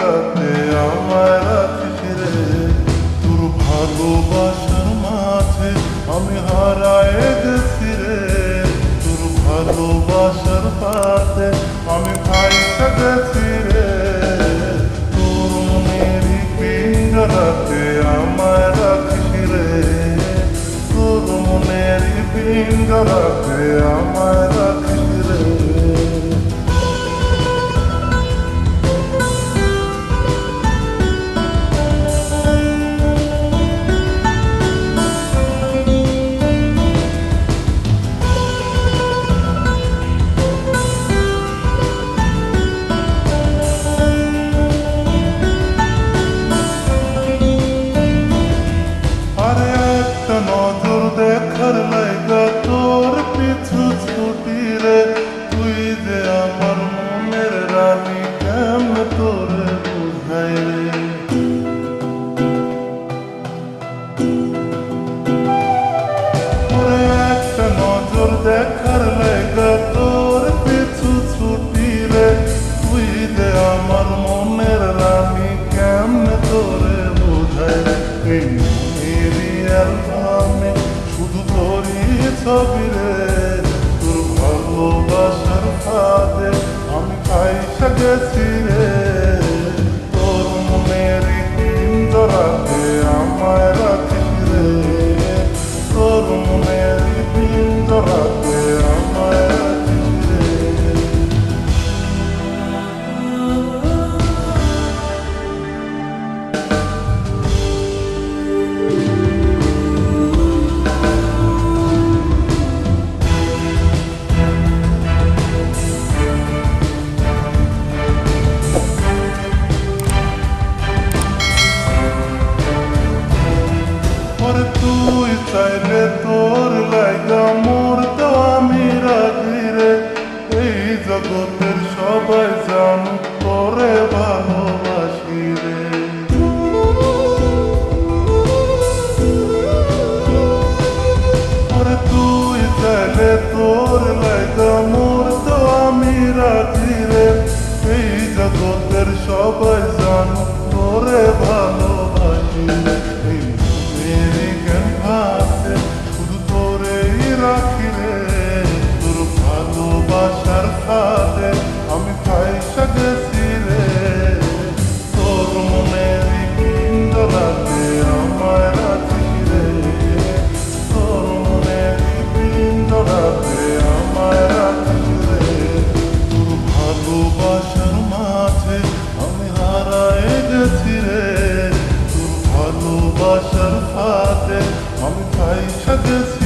রাতে আমার রাখিস রে তোর ভালোবাসার মাঝে আমি হারায় গেছি রে। তোর ভালোবাসার পাতে আমি ভাই গেছি রে। তোর পিঙ্গ পিঞ্জরাতে আমার রাখিস রে। তোর মনের পিঞ্জরাতে করে বোঝায় এই ছবি রে। like the Jesus.